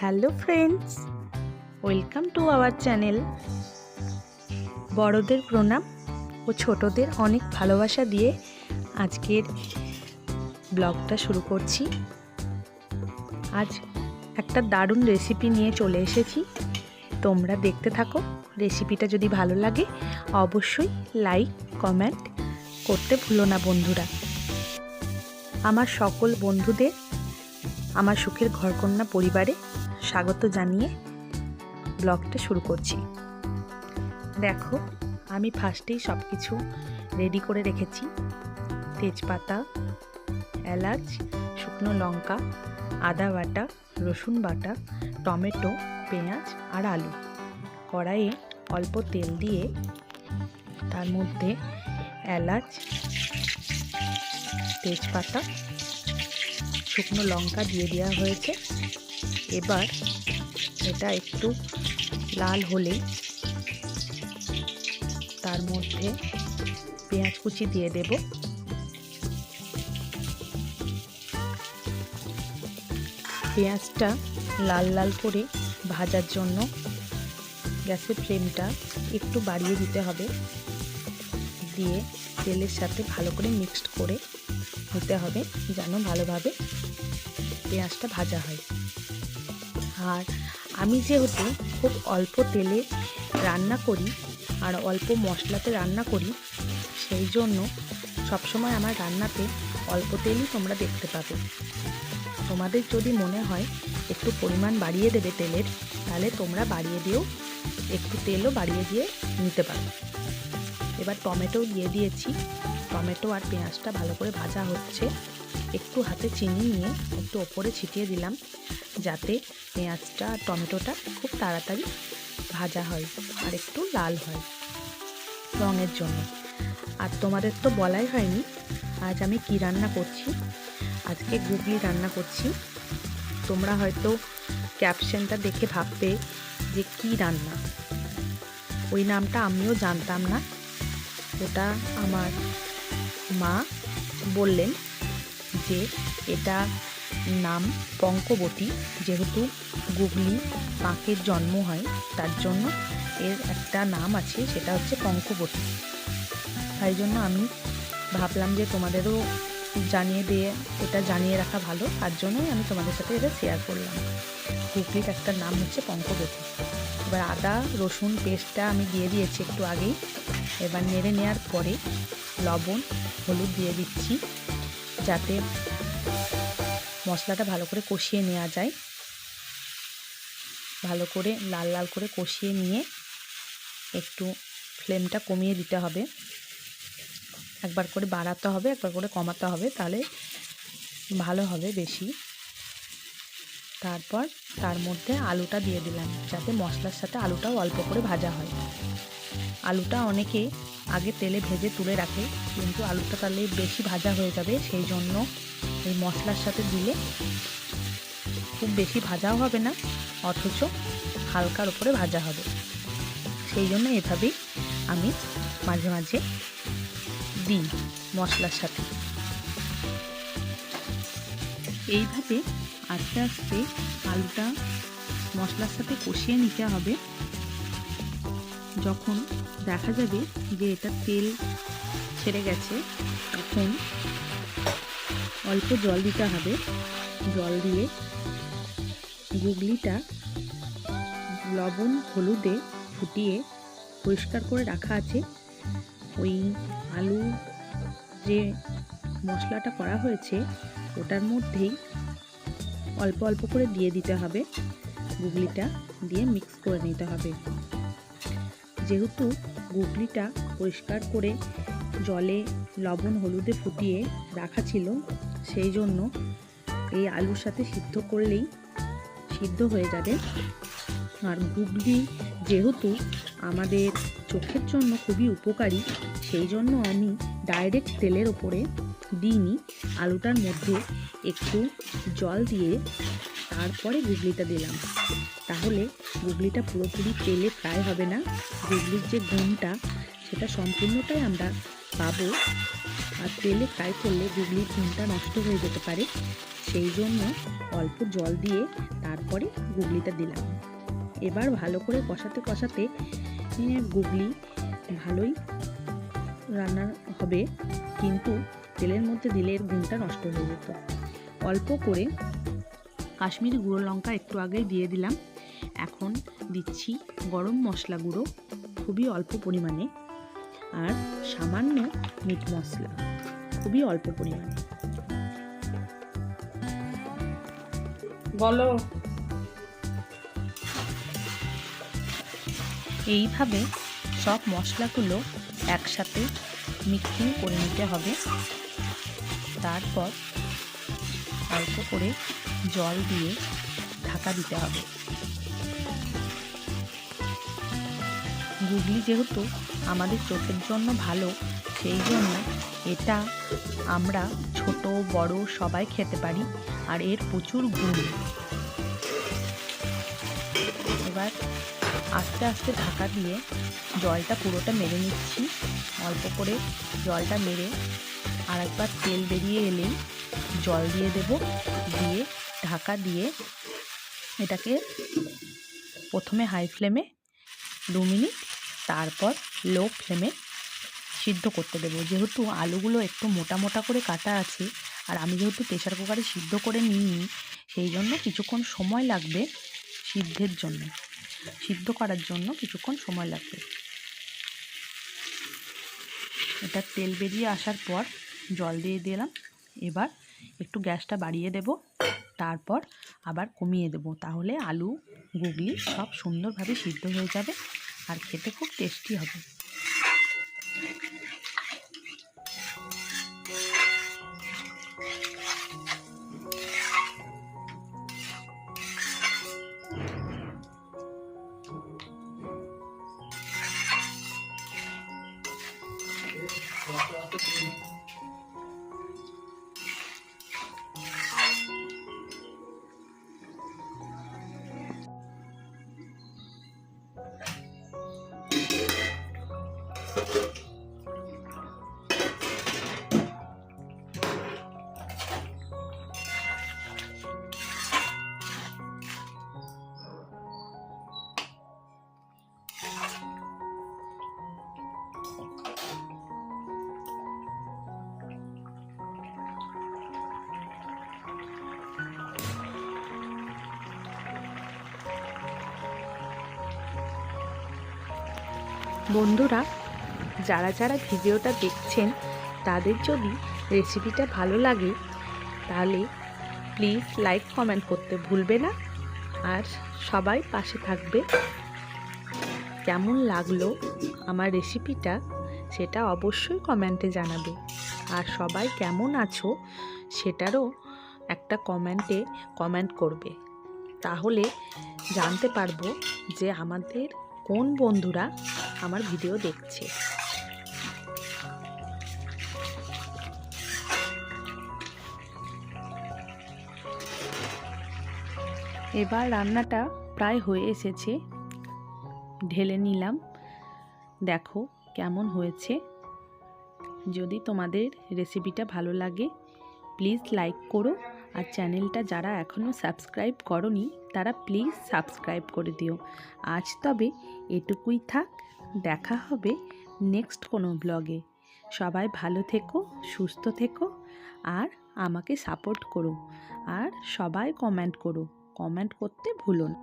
Hello friends, welcome to our channel. বড়দের প্রণাম ও ছোটদের অনেক ভালোবাসা দিয়ে আজকের ব্লগটা শুরু করছি। আজ একটা দারুণ রেসিপি নিয়ে চলে এসেছি। তোমরা দেখতে থাকো, রেসিপিটা যদি ভালো লাগে, অবশ্যই লাইক, কমেন্ট করতে ভুলো না বন্ধুরা। আমার সকল বন্ধুদের, আমার সুখের ঘরকন্যা পরিবারে স্বাগত জানিয়ে ব্লগটা শুরু করছি। দেখো, আমি ফার্স্টেই সব কিছু রেডি করে রেখেছি। তেজপাতা, এলাচ, শুকনো লঙ্কা, আদা বাটা, রসুন বাটা, টমেটো, পেঁয়াজ আর আলু। কড়াইয়ে অল্প তেল দিয়ে তার মধ্যে এলাচ, তেজপাতা, শুকনো লঙ্কা দিয়ে দেওয়া হয়েছে। এবার এটা একটু লাল হলে তার মধ্যে পেঁয়াজ কুচি দিয়ে দেব। পেঁয়াজটা লাল লাল করে ভাজার জন্য গ্যাসের ফ্লেমটা একটু বাড়িয়ে দিতে হবে। দিয়ে তেলের সাথে ভালো করে মিক্সড করে নিতে হবে যেন ভালোভাবে পেঁয়াজটা ভাজা হয়। আর আমি যেহেতু খুব অল্প তেলে রান্না করি আর অল্প মশলাতে রান্না করি, সেই জন্য সবসময় আমার রান্নাতে অল্প তেলই তোমরা দেখতে পাবে। তোমাদের যদি মনে হয় একটু পরিমাণ বাড়িয়ে দেবে তেলের, তাহলে তোমরা বাড়িয়ে দিয়েও একটু তেলও বাড়িয়ে দিয়ে নিতে পারো। এবার টমেটো দিয়ে দিয়েছি। টমেটো আর পেঁয়াজটা ভালো করে ভাজা হচ্ছে। একটু হাতে চিনি নিয়ে একটু ওপরে ছিটিয়ে দিলাম। যাতে পেঁয়াজটা, টমেটোটা খুব তাড়াতাড়ি ভাজা হয় আর একটু লাল হয় রঙের জন্য। আর তোমাদের তো বলাই হয়নি, আজ আমি কি রান্না করছি? আজকে গুগলি রান্না করছি। তোমরা হয়তো ক্যাপশনটা দেখে ভাববে যে কি রান্না। ওই নামটা আমিও জানতাম না। ওটা আমার মা বললেন যে এটা নাম পঙ্কবতী, যেহেতু গুগলি পাঁকের জন্ম হয়, তার জন্য এর একটা নাম আছে, সেটা হচ্ছে পঙ্কবতী। তাই জন্য আমি ভাবলাম যে তোমাদেরও জানিয়ে দিয়ে, এটা জানিয়ে রাখা ভালো, তার জন্যই আমি তোমাদের সাথে এটা শেয়ার করলাম। গুগলির একটা নাম হচ্ছে পঙ্কবতী। এবার আদা, রসুন পেস্টটা আমি দিয়ে দিয়েছি একটু আগেই। এবার নেড়ে নেওয়ার পরে লবণ, হলুদ দিয়ে দিচ্ছি, যাতে মশলাটা ভালো করে কষিয়ে নেওয়া যায়। ভালো করে লাল লাল করে কষিয়ে নিয়ে একটু ফ্লেমটা কমিয়ে দিতে হবে। একবার করে বাড়াতে হবে, একবার করে কমাতে হবে, তাহলে ভালো হবে বেশি। তারপর তার মধ্যে আলুটা দিয়ে দিলাম, যাতে মশলার সাথে আলুটাও অল্প করে ভাজা হয়। আলুটা অনেকে আগে তেলে ভেজে তুলে রাখে, কিন্তু আলুটা তাহলে বেশি ভাজা হয়ে যাবে, সেই জন্য এই মশলার সাথে দিলে খুব বেশি ভাজাও হবে না, অথচ হালকার ওপরে ভাজা হবে। সেই জন্য এভাবেই আমি মাঝে মাঝে দিই মশলার সাথে। এইভাবে আস্তে আস্তে আলুটা মশলার সাথে কষিয়ে নিতে হবে। যখন দেখা যাবে যে এটা তেল ছেড়ে গেছে, তখন অল্প জল দিতে হবে। জল দিয়ে গুগলিটা লবণ, হলুদে ফুটিয়ে পরিষ্কার করে রাখা আছে। ওই আলু যে মশলাটা করা হয়েছে, ওটার মধ্যেই অল্প অল্প করে দিয়ে দিতে হবে। গুগলিটা দিয়ে মিক্স করে নিতে হবে। যেহেতু গুগলিটা পরিষ্কার করে জলে লবণ, হলুদে ফুটিয়ে রাখা ছিল সেই জন্য এই আলুর সাথে সিদ্ধ করলেই সিদ্ধ হয়ে যাবে। আর গুগলি যেহেতু আমাদের চোখের জন্য খুবই উপকারী, সেই জন্য আমি ডাইরেক্ট তেলের ওপরে দিইনি আলুটার মধ্যে একটু জল দিয়ে তারপরে গুগলিটা দিলাম। তাহলে গুগলিটা পুরোপুরি তেলে ফ্রাই হবে না। গুগলির যে গুণটা সেটা সম্পূর্ণটাই আমরা পাবো আর তেলে ফ্রাই করলে গুগলির গুণটা নষ্ট হয়ে যেতে পারে। সেই জন্য অল্প জল দিয়ে তারপরে গুগলিটা দিলাম। এবার ভালো করে কষাতে কষাতে গুগলি ভালোই রান্না হবে, কিন্তু তেলের মধ্যে দিলে এর গুণটা নষ্ট হয়ে যেত। অল্প করে কাশ্মীরি গুঁড়ো লঙ্কা একটু আগেই দিয়ে দিলাম। এখন দিচ্ছি গরম মশলা গুঁড়ো, খুবই অল্প পরিমাণে। আর সামান্য মিট মশলা খুবই অল্প পরিমাণে। বলো। এইভাবে সব মশলাগুলো একসাথে মিক্সিং করে নিতে হবে। তারপর অল্প করে জল দিয়ে ঢাকা দিতে হবে। গুগলি যেহেতু আমাদের চোখের জন্য ভালো, সেই জন্য এটা আমরা ছোট, বড় সবাই খেতে পারি আর এর প্রচুর গুণ। এবার আস্তে আস্তে ঢাকা দিয়ে জলটা পুরোটা মেরে নিচ্ছি। অল্প করে জলটা মেরে আর একবার তেল বেরিয়ে এলেই জল দিয়ে দেব। দিয়ে ঢাকা দিয়ে এটাকে প্রথমে হাই ফ্লেমে দু মিনিট, তারপর লো ফ্লেমে সিদ্ধ করতে দেবো। যেহেতু আলুগুলো একটু মোটা মোটা করে কাটা আছে আর আমি যেহেতু প্রেশার কুকারে সিদ্ধ করে নিইনি, সেই জন্য কিছুক্ষণ সময় লাগবে সিদ্ধের জন্য। সিদ্ধ করার জন্য কিছুক্ষণ সময় লাগবে। এটা তেল বেরিয়ে আসার পর জল দিয়ে দিলাম। এবার একটু গ্যাসটা বাড়িয়ে দেব, তারপর আবার কমিয়ে দেব। তাহলে আলু, গুগলি সব সুন্দরভাবে সিদ্ধ হয়ে যাবে। আর খেতে খুব টেস্টি হবে। বন্ধুরা যারা যারা ভিডিওটা দেখছেন, তাদের যদি রেসিপিটা ভালো লাগে, তাহলে প্লিজ লাইক কমেন্ট করতে ভুলবে না। আর সবাই পাশে থাকবে। কেমন লাগল আমার রেসিপিটা সেটা অবশ্যই কমেন্টে জানাবে। আর সবাই কেমন আছো, সেটারও একটা কমেন্টে কমেন্ট করবে। তাহলে জানতে পারব যে আমাদের কোন বন্ধুরা আমার ভিডিও দেখছে। এবার রান্নাটা প্রায় হয়ে এসেছে। ঢেলে নিলাম। দেখো কেমন হয়েছে। যদি তোমাদের রেসিপিটা ভালো লাগে প্লিজ লাইক করো। আর চ্যানেলটা যারা এখনও সাবস্ক্রাইব করনি, তারা প্লিজ সাবস্ক্রাইব করে দিও। আজ তবে এটুকুই থাক। দেখা হবে নেক্সট কোনো ব্লগে সবাই ভালো থেকো, সুস্থ থেকো, আর আমাকে সাপোর্ট করো। আর সবাই কমেন্ট করো। কমেন্ট করতে ভুলো না।